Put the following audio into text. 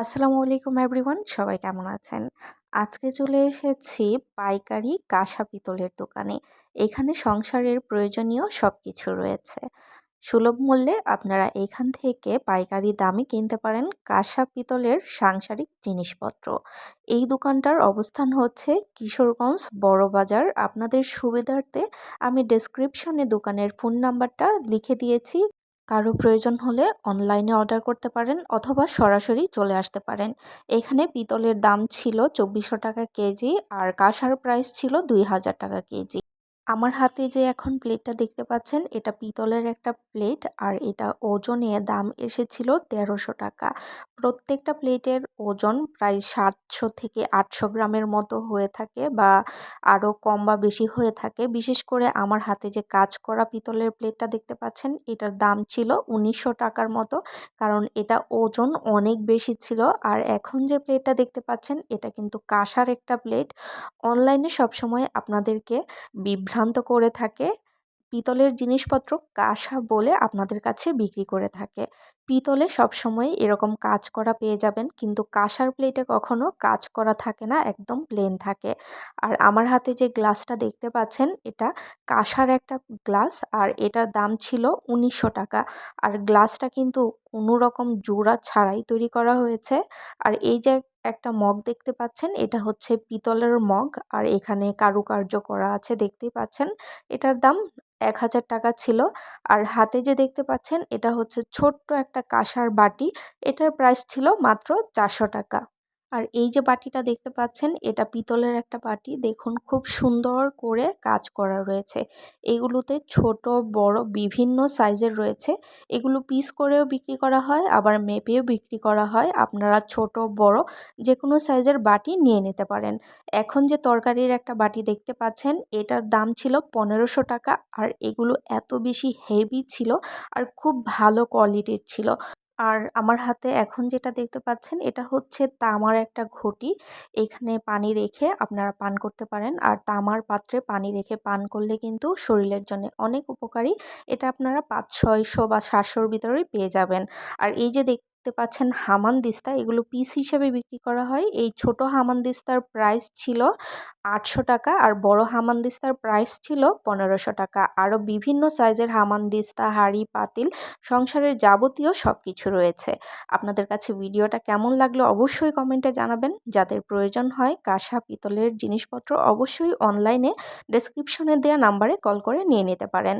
আসসালামু আলাইকুম এভরিওয়ান, সবাই কেমন আছেন? আজকে চলে এসেছি পাইকারি কাঁসা পিতলের দোকানে। এখানে সংসারের প্রয়োজনীয় সব কিছু রয়েছে। সুলভ মূল্যে আপনারা এখান থেকে পাইকারি দামে কিনতে পারেন কাঁসা পিতলের সাংসারিক জিনিসপত্র। এই দোকানটার অবস্থান হচ্ছে কিশোরগঞ্জ বড় বাজার। আপনাদের সুবিধার্থে আমি ডেসক্রিপশনে দোকানের ফোন নাম্বারটা লিখে দিয়েছি। কারও প্রয়োজন হলে অনলাইনে অর্ডার করতে পারেন অথবা সরাসরি চলে আসতে পারেন। এখানে পিতলের দাম ছিল চব্বিশশো টাকা কেজি আর কাঁসার প্রাইস ছিল দুই হাজার টাকা কেজি। আমার হাতে যে এখন প্লেটটা দেখতে পাচ্ছেন, এটা পিতলের একটা প্লেট আর এটা ওজনে দাম এসেছিল তেরোশো টাকা। প্রত্যেকটা প্লেটের ওজন প্রায় সাতশো থেকে আটশো গ্রামের মতো হয়ে থাকে বা আরও কম বা বেশি হয়ে থাকে। বিশেষ করে আমার হাতে যে কাজ করা পিতলের প্লেটটা দেখতে পাচ্ছেন, এটার দাম ছিল উনিশশো টাকার মতো কারণ এটা ওজন অনেক বেশি ছিল। আর এখন যে প্লেটটা দেখতে পাচ্ছেন, এটা কিন্তু কাঁসার একটা প্লেট। অনলাইনে সবসময় আপনাদেরকে বিভ্রান্ত করে থাকে, পিতলের জিনিসপত্র কাঁসা বলে আপনাদের কাছে বিক্রি করে থাকে। পিতলে সবসময় এরকম কাজ করা পেয়ে যাবেন, কিন্তু কাঁসার প্লেটে কখনো কাজ করা থাকে না, একদম প্লেন থাকে। আর আমার হাতে যে গ্লাসটা দেখতে পাচ্ছেন, এটা কাঁসার একটা গ্লাস, আর এটার দাম ছিল উনিশশো টাকা। আর গ্লাসটা কিন্তু কোনো রকম জোড়া ছাড়াই তৈরি করা হয়েছে। আর এই যে একটা মগ দেখতে পাচ্ছেন। এটা হচ্ছে পিতলের মগ। আর এখানে কারুকার্য করা আছে দেখতেই পাচ্ছেন। এটার দাম এক হাজার টাকা ছিল। আর হাতে যে দেখতে পাচ্ছেন, এটা হচ্ছে ছোট্ট একটা কাঁসার বাটি। এটার প্রাইস ছিল মাত্র চারশো টাকা। আর এই যে বাটিটা দেখতে পাচ্ছেন, এটা পিতলের একটা বাটি। দেখুন, খুব সুন্দর করে কাজ করা রয়েছে। এগুলোতে ছোট, বড়, বিভিন্ন সাইজের রয়েছে। এগুলো পিস করেও বিক্রি করা হয়, আবার মেপেও বিক্রি করা হয়। আপনারা ছোট, বড় যে কোনো সাইজের বাটি নিয়ে নিতে পারেন। এখন যে তরকারির একটা বাটি দেখতে পাচ্ছেন, এটার দাম ছিল পনেরোশো টাকা, আর এগুলো এত বেশি হেভি ছিল, আর খুব ভালো কোয়ালিটির ছিল। আর আমার হাতে এখন যেটা দেখতে পাচ্ছেন, এটা হচ্ছে তামার একটা ঘটি। এখানে পানি রেখে আপনারা পান করতে পারেন। আর তামার পাত্রে পানি রেখে পান করলে কিন্তু শরীরের জন্য অনেক উপকারী। এটা আপনারা পাঁচ, ছয়শো বা সাতশোর ভিতরেই পেয়ে যাবেন। আর এই যে দেখ দেখতে পাচ্ছেন হামানদিস্তা এগুলো পিস হিসেবে বিক্রি করা হয়। এই ছোট হামানদিস্তার প্রাইস ছিল আটশো টাকা আর বড় হামানদিস্তার প্রাইস ছিল পনেরোশো টাকা। আরও বিভিন্ন সাইজের হামানদিস্তা হাড়ি, পাতিল, সংসারের যাবতীয় সব কিছু রয়েছে। আপনাদের কাছে ভিডিওটা কেমন লাগল অবশ্যই কমেন্টে জানাবেন। যাদের প্রয়োজন হয় কাঁসা, পিতলের জিনিসপত্র অবশ্যই অনলাইনে ডেসক্রিপশনে দেওয়া নাম্বারে কল করে নিয়ে নিতে পারেন।